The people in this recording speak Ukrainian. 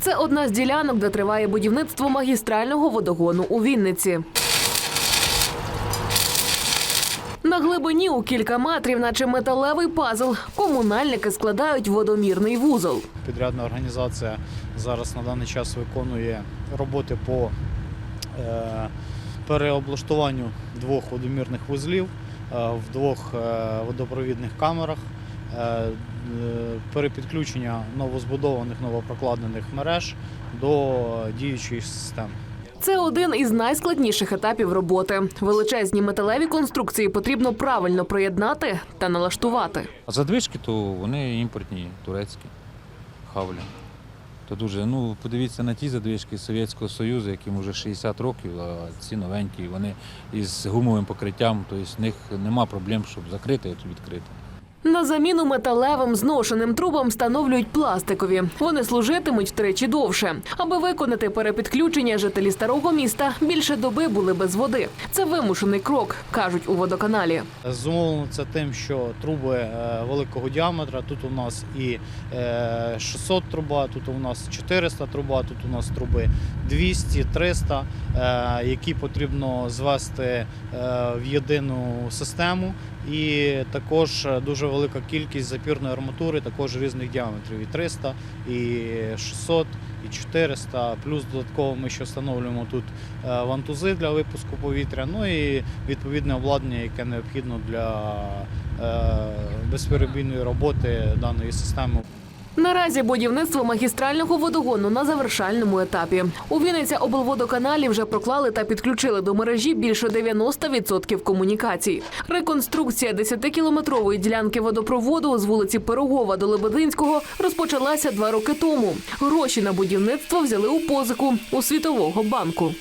Це одна з ділянок, де триває будівництво магістрального водогону у Вінниці. На глибині у кілька метрів, наче металевий пазл, комунальники складають водомірний вузол. Підрядна організація зараз на даний час виконує роботи по е, переоблаштуванню двох водомірних вузлів е, в двох е, водопровідних камерах, перепідключення новозбудованих новопрокладених мереж до діючої системи. Це один із найскладніших етапів роботи. Величезні металеві конструкції потрібно правильно приєднати та налаштувати. А задвижки, то вони імпортні, турецькі, хавлі. То дуже, ну подивіться на ті задвижки Совєтського Союзу, яким вже 60 років, а ці новенькі, вони із гумовим покриттям, тобто в них нема проблем, щоб закрити і відкрити. На заміну металевим зношеним трубам встановлюють пластикові. Вони служитимуть втричі довше. Аби виконати перепідключення, жителі старого міста більше доби були без води. Це вимушений крок, кажуть у водоканалі. Зумовлено це тим, що труби е, великого діаметра. Тут у нас і е, 600 труба, тут у нас 400 труба, тут у нас труби 200, 300, е, які потрібно звести е, в єдину систему. І також е, дуже велика кількість запірної арматури, також різних діаметрів. І 300, і 600, і 400. Плюс додатково ми ще встановлюємо тут е, вантузи для випуску повітря. Ну і відповідне обладнання, яке необхідно для е, безперебійної роботи даної системи. Наразі будівництво магістрального водогону на завершальному етапі. У Вінниця облводоканалі вже проклали та підключили до мережі більше 90% комунікацій. Реконструкція 10-кілометрової ділянки водопроводу з вулиці Пирогова до Лебединського розпочалася два роки тому. Гроші на будівництво взяли у позику у Світового банку.